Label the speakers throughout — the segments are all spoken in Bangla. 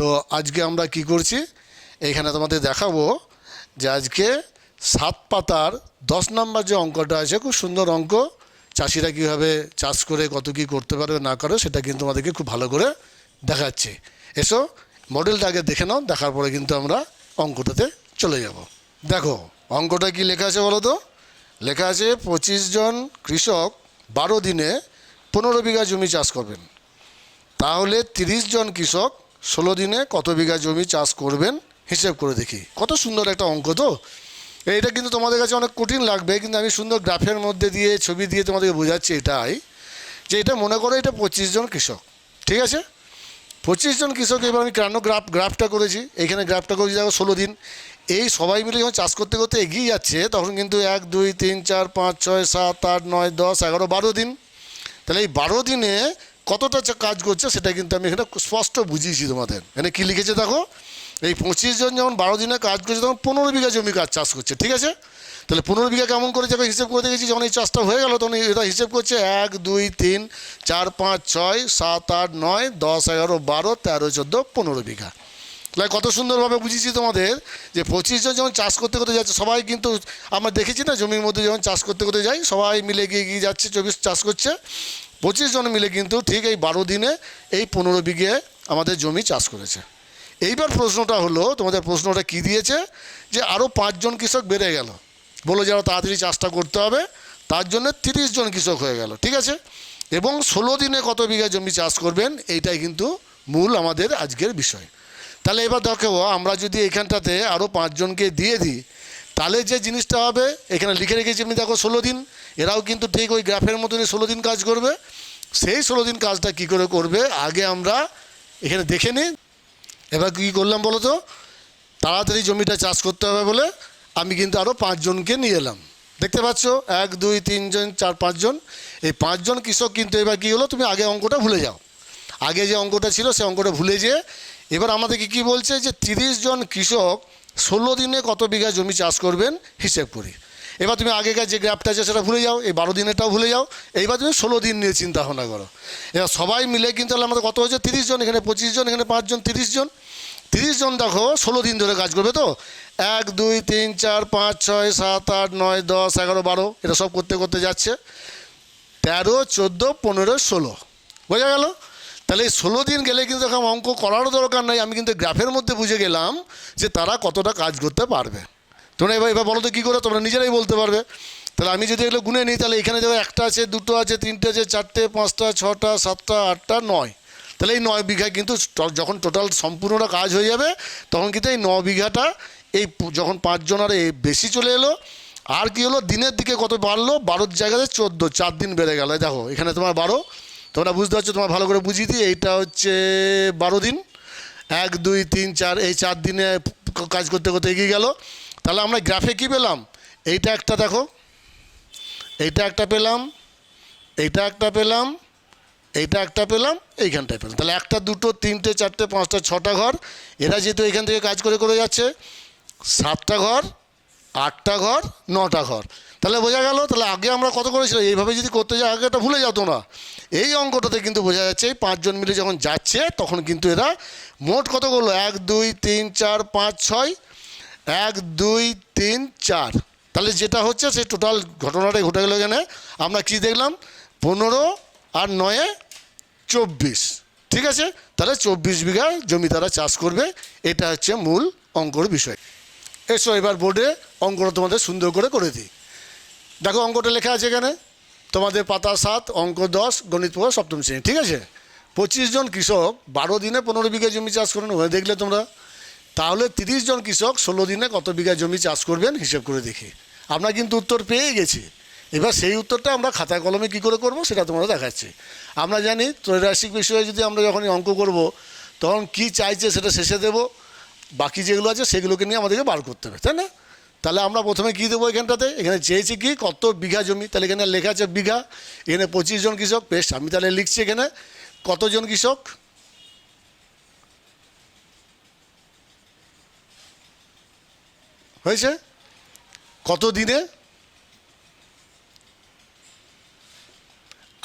Speaker 1: তো আজকে আমরা কি করছি এখানে তোমাদের দেখাবো যে আজকে সাত পাতার দশ নম্বর যে অঙ্কটা আছে খুব সুন্দর অঙ্ক চাষিরা কীভাবে চাষ করে কত কি করতে পারবে না করে সেটা কিন্তু আমাদেরকে খুব ভালো করে দেখাচ্ছে এসো মডেলটা আগে দেখে নাও দেখার পরে কিন্তু আমরা অঙ্কটাতে চলে যাব দেখো অঙ্কটা কি লেখা আছে বলো তো লেখা আছে পঁচিশ জন কৃষক বারো দিনে পনেরো বিঘা জমি চাষ করবেন তাহলে তিরিশ জন কৃষক ষোলো দিনে কত বিঘা জমি চাষ করবেন হিসেব করে দেখি কত সুন্দর একটা অঙ্ক তো এইটা কিন্তু তোমাদের কাছে অনেক কঠিন লাগবে কিন্তু আমি সুন্দর গ্রাফের মধ্যে দিয়ে ছবি দিয়ে তোমাদেরকে বোঝাচ্ছি এটাই যে এটা মনে করো এটা পঁচিশ জন কৃষক ঠিক আছে পঁচিশ জন কৃষক এবার আমি কেন গ্রাফ গ্রাফটা করেছি এখানে গ্রাফটা করেছি দেখো ষোলো দিন এই সবাই মিলে যখন চাষ করতে করতে এগিয়ে যাচ্ছে তখন কিন্তু এক দুই তিন চার পাঁচ ছয় সাত আট নয় দশ এগারো বারো দিন তাহলে এই বারো দিনে কতটা কাজ করছে সেটা কিন্তু আমি এখানে স্পষ্ট বুঝিয়েছি তোমাদের এখানে কী লিখেছে দেখো এই পঁচিশ জন যেমন বারো দিনে কাজ করছে তখন পনেরো বিঘা জমি কাজ চাষ করছে ঠিক আছে তাহলে পনেরো বিঘা কেমন করে যখন হিসেব করে দেখেছি যখন এই চাষটা হয়ে গেল তখন এটা হিসেব করছে এক দুই তিন চার পাঁচ ছয় সাত আট নয় দশ এগারো বারো তেরো চোদ্দো পনেরো বিঘা তাহলে কত সুন্দরভাবে বুঝেছি তোমাদের যে পঁচিশ জন যখন চাষ করতে করতে যাচ্ছে সবাই কিন্তু আমরা দেখেছি না জমির মধ্যে যখন চাষ করতে করতে যাই সবাই মিলে গিয়ে গিয়ে যাচ্ছে চব্বিশ চাষ করছে পঁচিশ জন মিলে কিন্তু ঠিক এই বারো দিনে এই পনেরো বিঘে আমাদের জমি চাষ করেছে এইবার প্রশ্নটা হলো তোমাদের প্রশ্নটা কি দিয়েছে যে আরও পাঁচজন কৃষক বেড়ে গেল বলো যারা তাড়াতাড়ি চাষটা করতে হবে তার জন্য তিরিশ জন কৃষক হয়ে গেল ঠিক আছে এবং ষোলো দিনে কত বিঘা জমি চাষ করবেন এইটাই কিন্তু মূল আমাদের আজকের বিষয় তাহলে এবার দেখো আমরা যদি এখানটাতে আরও পাঁচজনকে দিয়ে দিই তাহলে যে জিনিসটা হবে এখানে লিখে রেখেছি আপনি দেখো ষোলো দিন এরাও কিন্তু ঠিক ওই গ্রাফের মতনই ষোলো দিন কাজ করবে সেই ষোলো দিন কাজটা কি করে করবে আগে আমরা এখানে দেখে নিই এবার কী করলাম বলো তো তাড়াতাড়ি জমিটা চাষ করতে হবে বলে আমি কিন্তু আরও পাঁচজনকে নিয়ে এলাম দেখতে পাচ্ছ এক দুই তিনজন চার পাঁচজন এই পাঁচজন কৃষক কিন্তু এবার কী হলো তুমি আগে অঙ্কটা ভুলে যাও আগে যে অঙ্কটা ছিল সে অঙ্কটা ভুলে যেয়ে এবার আমাদেরকে কি বলছে যে তিরিশ জন কৃষক ষোলো দিনে কত বিঘা জমি চাষ করবেন হিসেব করি এবার তুমি আগেকার যে গ্রাফটা আছে সেটা ভুলে যাও এই বারো দিনেরটাও ভুলে যাও এইবার তুমি ষোলো দিন নিয়ে চিন্তা ভাবনা করো এবার সবাই মিলে কিন্তু তাহলে আমাদের কত হয়েছে তিরিশ জন এখানে পঁচিশ জন এখানে পাঁচজন তিরিশ জন তিরিশ জন দেখো ষোলো দিন ধরে কাজ করবে তো এক দুই তিন চার পাঁচ ছয় সাত আট নয় দশ এগারো বারো এটা সব করতে করতে যাচ্ছে তেরো চোদ্দো পনেরো ষোলো বোঝা গেল তাহলে এই ষোলো দিন গেলে কিন্তু এখন অঙ্ক করারও দরকার নাই আমি কিন্তু গ্রাফের মধ্যে বুঝে গেলাম যে তারা কতটা কাজ করতে পারবে তোমরা এবার এবার বলো তো কী করে তোমরা নিজেরাই বলতে পারবে তাহলে আমি যদি এগুলো গুনে নিই তাহলে এখানে দেখো একটা আছে দুটো আছে তিনটে আছে চারটে পাঁচটা ছটা সাতটা আটটা নয় তাহলে এই নয় বিঘা কিন্তু যখন টোটাল সম্পূর্ণটা কাজ হয়ে যাবে তখন কিন্তু এই ন বিঘাটা এই যখন পাঁচজন আর বেশি চলে এলো আর কি হলো দিনের দিকে কত বাড়লো বারোর জায়গাতে চোদ্দো চার দিন বেড়ে গেল দেখো এখানে তোমার বারো তোমরা বুঝতে পারছো তোমার ভালো করে বুঝিয়ে দিই এইটা হচ্ছে বারো দিন এক দুই তিন চার এই চার দিনে কাজ করতে করতে এগিয়ে গেল তাহলে আমরা গ্রাফে কী পেলাম এইটা একটা দেখো এইটা একটা পেলাম এইটা একটা পেলাম এইটা একটা পেলাম এইখানটায় পেলাম তাহলে একটা দুটো তিনটে চারটে পাঁচটা ছটা ঘর এরা যেহেতু এখান থেকে কাজ করে করে যাচ্ছে সাতটা ঘর আটটা ঘর নটা ঘর তাহলে বোঝা গেল তাহলে আগে আমরা কত করেছিলাম এইভাবে যদি করতে যাই আগে এটা ভুলে যেত না এই অঙ্কটাতে কিন্তু বোঝা যাচ্ছে এই পাঁচজন মিলে যখন যাচ্ছে তখন কিন্তু এরা মোট কত করলো এক দুই তিন চার পাঁচ ছয় এক দুই তিন চার তাহলে যেটা হচ্ছে সেই টোটাল ঘটনাটাই ঘটে গেলো এখানে আমরা কি দেখলাম পনেরো আর নয়ে চব্বিশ ঠিক আছে তাহলে চব্বিশ বিঘা জমি তারা চাষ করবে এটা হচ্ছে মূল অঙ্কর বিষয় এসো এবার বোর্ডে অঙ্কটা তোমাদের সুন্দর করে করে দিই দেখো অঙ্কটা লেখা আছে এখানে তোমাদের পাতা সাত অঙ্ক দশ গণিত পড়া সপ্তম শ্রেণী ঠিক আছে পঁচিশ জন কৃষক বারো দিনে পনেরো বিঘা জমি চাষ করেন ওখানে দেখলে তোমরা তাহলে তিরিশ জন কৃষক ষোলো দিনে কত বিঘা জমি চাষ করবেন হিসেব করে দেখি আমরা কিন্তু উত্তর পেয়ে গেছি এবার সেই উত্তরটা আমরা খাতা কলমে কি করে করব সেটা তোমরা দেখাচ্ছি আমরা জানি ত্রৈরাসিক বিষয়ে যদি আমরা যখন অঙ্ক করব তখন কি চাইছে সেটা শেষে দেব বাকি যেগুলো আছে সেগুলোকে নিয়ে আমাদেরকে বার করতে হবে তাই না তাহলে আমরা প্রথমে কী দেবো এখানটাতে এখানে চেয়েছি কি কত বিঘা জমি তাহলে এখানে লেখা আছে বিঘা এখানে পঁচিশ জন কৃষক বেশ আমি তাহলে লিখছি এখানে কতজন কৃষক হয়েছে কত দিনে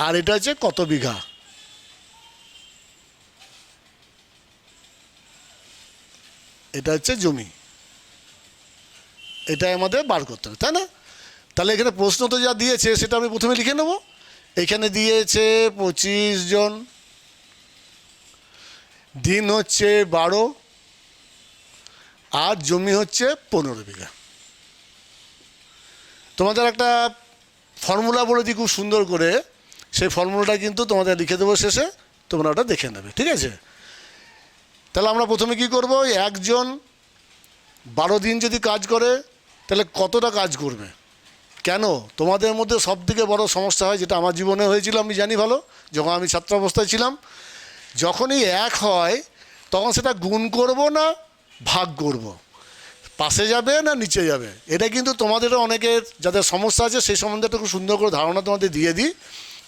Speaker 1: আর এটা হচ্ছে কত বিঘা এটা হচ্ছে জমি এটাই আমাদের বার করতে হবে তাই না তাহলে এখানে প্রশ্ন তো যা দিয়েছে সেটা আমি প্রথমে লিখে নেব এখানে দিয়েছে পঁচিশ জন দিন হচ্ছে বারো আর জমি হচ্ছে পনেরো বিঘা তোমাদের একটা ফর্মুলা বলে দিই খুব সুন্দর করে সেই ফর্মুলাটা কিন্তু তোমাদের লিখে দেবো শেষে তোমরা ওটা দেখে নেবে ঠিক আছে তাহলে আমরা প্রথমে কি করব একজন বারো দিন যদি কাজ করে তাহলে কতটা কাজ করবে কেন তোমাদের মধ্যে সব থেকে বড়ো সমস্যা হয় যেটা আমার জীবনে হয়েছিল আমি জানি ভালো যখন আমি ছাত্র অবস্থায় ছিলাম যখনই এক হয় তখন সেটা গুণ করব না ভাগ করব। পাশে যাবে না নিচে যাবে এটা কিন্তু তোমাদেরও অনেকের যাদের সমস্যা আছে সেই সম্বন্ধে একটা খুব সুন্দর করে ধারণা তোমাদের দিয়ে দিই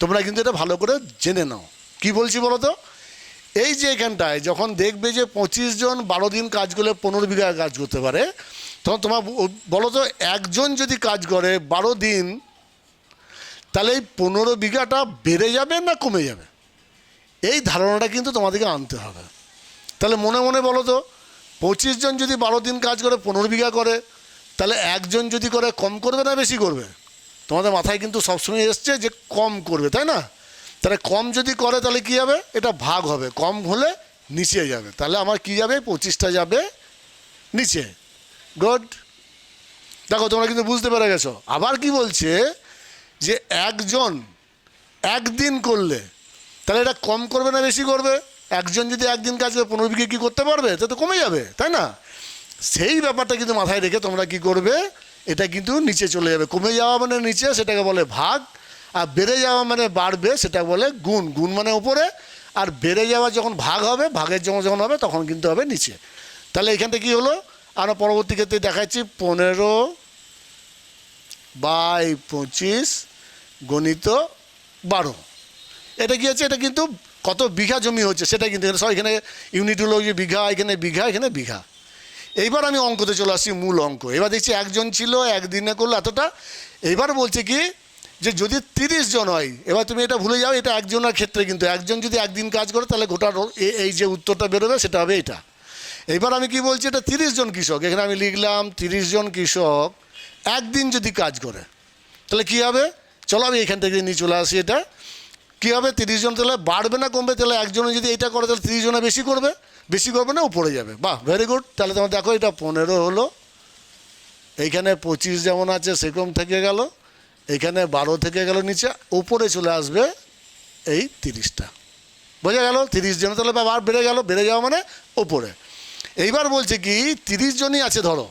Speaker 1: তোমরা কিন্তু এটা ভালো করে জেনে নাও কি বলছি বলো তো এই যে এখানটায় যখন দেখবে যে পঁচিশ জন বারো দিন কাজ করলে পনেরো বিঘা কাজ করতে পারে তখন তোমার বলো তো একজন যদি কাজ করে বারো দিন তাহলে এই পনেরো বিঘাটা বেড়ে যাবে না কমে যাবে এই ধারণাটা কিন্তু তোমাদেরকে আনতে হবে তাহলে মনে মনে বলো তো পঁচিশ জন যদি বারো দিন কাজ করে পনেরো বিঘা করে তাহলে একজন যদি করে কম করবে না বেশি করবে তোমাদের মাথায় কিন্তু সবসময় এসছে যে কম করবে তাই না তাহলে কম যদি করে তাহলে কী হবে এটা ভাগ হবে কম হলে নিচে যাবে তাহলে আমার কী যাবে পঁচিশটা যাবে নিচে গড দেখো তোমরা কিন্তু বুঝতে পেরে গেছো আবার কি বলছে যে একজন একদিন করলে তাহলে এটা কম করবে না বেশি করবে একজন যদি একদিন কাজ করে পনেরো বিঘে কী করতে পারবে তা তো কমে যাবে তাই না সেই ব্যাপারটা কিন্তু মাথায় রেখে তোমরা কি করবে এটা কিন্তু নিচে চলে যাবে কমে যাওয়া মানে নিচে সেটাকে বলে ভাগ আর বেড়ে যাওয়া মানে বাড়বে সেটা বলে গুণ গুণ মানে ওপরে আর বেড়ে যাওয়া যখন ভাগ হবে ভাগের যখন যখন হবে তখন কিন্তু হবে নিচে তাহলে এখানটা কি হলো আরও পরবর্তী ক্ষেত্রে দেখাচ্ছি পনেরো বাই পঁচিশ গণিত বারো এটা কি হচ্ছে এটা কিন্তু কত বিঘা জমি হচ্ছে সেটা কিন্তু সব এখানে ইউনিট হলো যে বিঘা এখানে বিঘা এখানে বিঘা এইবার আমি অঙ্কতে চলে আসছি মূল অঙ্ক এবার দেখছি একজন ছিল একদিনে করলো এতটা এইবার বলছে কি যে যদি তিরিশ জন হয় এবার তুমি এটা ভুলে যাও এটা একজনের ক্ষেত্রে কিন্তু একজন যদি একদিন কাজ করে তাহলে গোটা এই যে উত্তরটা বেরোবে সেটা হবে এটা এবার আমি কি বলছি এটা তিরিশ জন কৃষক এখানে আমি লিখলাম তিরিশ জন কৃষক একদিন যদি কাজ করে তাহলে কি হবে চলো আমি এখান থেকে নিয়ে চলে আসি এটা কী হবে তিরিশ জন তাহলে বাড়বে না কমবে তাহলে একজনে যদি এটা করে তাহলে তিরিশ জনে বেশি করবে বেশি করবে না উপরে যাবে বাহ ভেরি গুড তাহলে তোমার দেখো এটা পনেরো হলো এইখানে পঁচিশ যেমন আছে সেরকম থেকে গেল এখানে বারো থেকে গেল নিচে উপরে চলে আসবে এই তিরিশটা বোঝা গেল তিরিশ জন তাহলে আবার বেড়ে গেল বেড়ে যাওয়া মানে ওপরে এইবার বলছে কি তিরিশ জনই আছে ধরো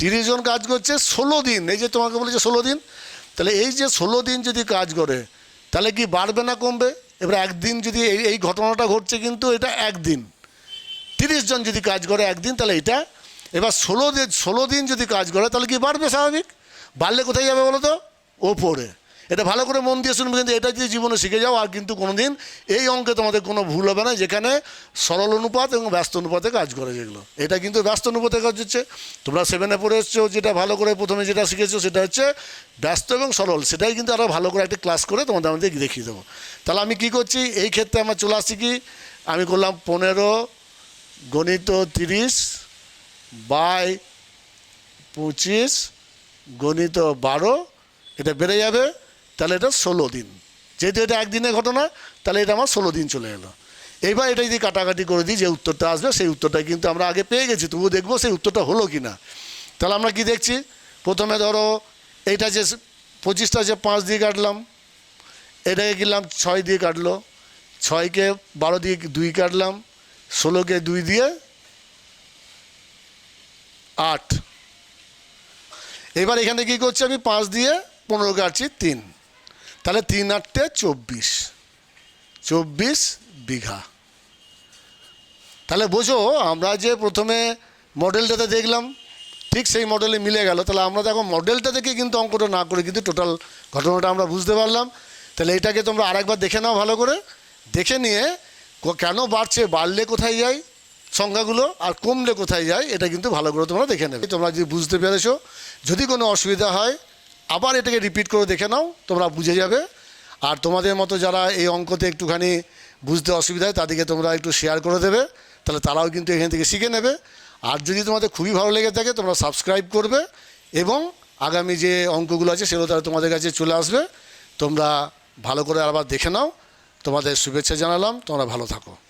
Speaker 1: তিরিশ জন কাজ করছে ষোলো দিন এই যে তোমাকে বলেছে ষোলো দিন তাহলে এই যে ষোলো দিন যদি কাজ করে তাহলে কি বাড়বে না কমবে এবার একদিন যদি এই এই ঘটনাটা ঘটছে কিন্তু এটা একদিন তিরিশ জন যদি কাজ করে একদিন তাহলে এটা এবার ষোলো দিন ষোলো দিন যদি কাজ করে তাহলে কি বাড়বে স্বাভাবিক বাড়লে কোথায় যাবে বলো তো ওপরে এটা ভালো করে মন দিয়ে শুনবে কিন্তু এটা যদি জীবনে শিখে যাও আর কিন্তু কোনো দিন এই অঙ্কে তোমাদের কোনো ভুল হবে না যেখানে সরল অনুপাত এবং ব্যস্ত অনুপাতে কাজ করে যেগুলো এটা কিন্তু ব্যস্ত অনুপাতে কাজ হচ্ছে তোমরা সেভেনে পড়ে এসছো যেটা ভালো করে প্রথমে যেটা শিখেছো সেটা হচ্ছে ব্যস্ত এবং সরল সেটাই কিন্তু আরও ভালো করে একটা ক্লাস করে তোমাদের আমাদের দেখিয়ে দেবো তাহলে আমি কি করছি এই ক্ষেত্রে আমার চলে আসছি কি আমি করলাম পনেরো গণিত তিরিশ বাই পঁচিশ গণিত বারো এটা বেড়ে যাবে তাহলে এটা ষোলো দিন যেহেতু এটা একদিনের ঘটনা তাহলে এটা আমার ষোলো দিন চলে এলো এইবার এটা যদি কাটাকাটি করে দিই যে উত্তরটা আসবে সেই উত্তরটা কিন্তু আমরা আগে পেয়ে গেছি তবুও দেখবো সেই উত্তরটা হলো কি না তাহলে আমরা কি দেখছি প্রথমে ধরো এইটা যে পঁচিশটা যে পাঁচ দিয়ে কাটলাম এটাকে কিনলাম ছয় দিয়ে কাটলো ছয়কে বারো দিয়ে দুই কাটলাম ষোলোকে দুই দিয়ে আট এবার এখানে কি করছি আমি পাঁচ দিয়ে পনেরো কাটছি তিন তাহলে তিন আটটে চব্বিশ চব্বিশ বিঘা তাহলে বোঝো আমরা যে প্রথমে মডেলটাতে দেখলাম ঠিক সেই মডেলে মিলে গেল তাহলে আমরা দেখো মডেলটা থেকে কিন্তু অঙ্কটা না করে কিন্তু টোটাল ঘটনাটা আমরা বুঝতে পারলাম তাহলে এটাকে তোমরা আরেকবার দেখে নাও ভালো করে দেখে নিয়ে কেন বাড়ছে বাড়লে কোথায় যায় সংখ্যাগুলো আর কমলে কোথায় যায় এটা কিন্তু ভালো করে তোমরা দেখে নেবে তোমরা যদি বুঝতে পেরেছো যদি কোনো অসুবিধা হয় আবার এটাকে রিপিট করে দেখে নাও তোমরা বুঝে যাবে আর তোমাদের মতো যারা এই অঙ্কতে একটুখানি বুঝতে অসুবিধা হয় তাদেরকে তোমরা একটু শেয়ার করে দেবে তাহলে তারাও কিন্তু এখান থেকে শিখে নেবে আর যদি তোমাদের খুবই ভালো লেগে থাকে তোমরা সাবস্ক্রাইব করবে এবং আগামী যে অঙ্কগুলো আছে সেগুলো তারা তোমাদের কাছে চলে আসবে তোমরা ভালো করে আবার দেখে নাও তোমাদের শুভেচ্ছা জানালাম তোমরা ভালো থাকো